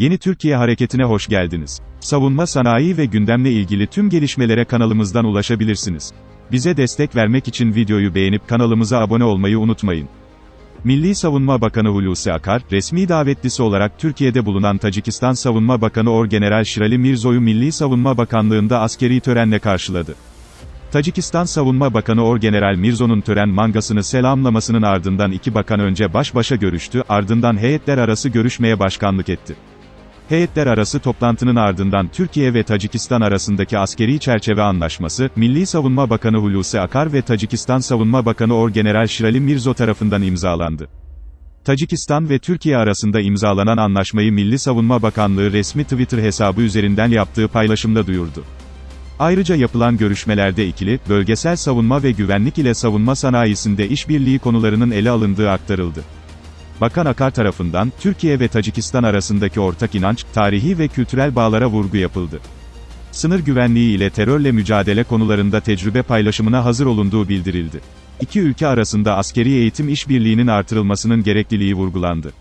Yeni Türkiye Hareketi'ne hoş geldiniz. Savunma sanayi ve gündemle ilgili tüm gelişmelere kanalımızdan ulaşabilirsiniz. Bize destek vermek için videoyu beğenip kanalımıza abone olmayı unutmayın. Milli Savunma Bakanı Hulusi Akar, resmi davetlisi olarak Türkiye'de bulunan Tacikistan Savunma Bakanı Orgeneral Şirali Mirzo'yu Milli Savunma Bakanlığı'nda askeri törenle karşıladı. Tacikistan Savunma Bakanı Orgeneral Mirzo'nun tören mangasını selamlamasının ardından iki bakan önce baş başa görüştü, ardından heyetler arası görüşmeye başkanlık etti. Heyetler arası toplantının ardından Türkiye ve Tacikistan arasındaki askeri çerçeve anlaşması, Milli Savunma Bakanı Hulusi Akar ve Tacikistan Savunma Bakanı Orgeneral Şirali Mirzo tarafından imzalandı. Tacikistan ve Türkiye arasında imzalanan anlaşmayı Milli Savunma Bakanlığı resmi Twitter hesabı üzerinden yaptığı paylaşımda duyurdu. Ayrıca yapılan görüşmelerde ikili, bölgesel savunma ve güvenlik ile savunma sanayisinde işbirliği konularının ele alındığı aktarıldı. Bakan Akar tarafından, Türkiye ve Tacikistan arasındaki ortak inanç, tarihi ve kültürel bağlara vurgu yapıldı. Sınır güvenliği ile terörle mücadele konularında tecrübe paylaşımına hazır olunduğu bildirildi. İki ülke arasında askeri eğitim işbirliğinin artırılmasının gerekliliği vurgulandı.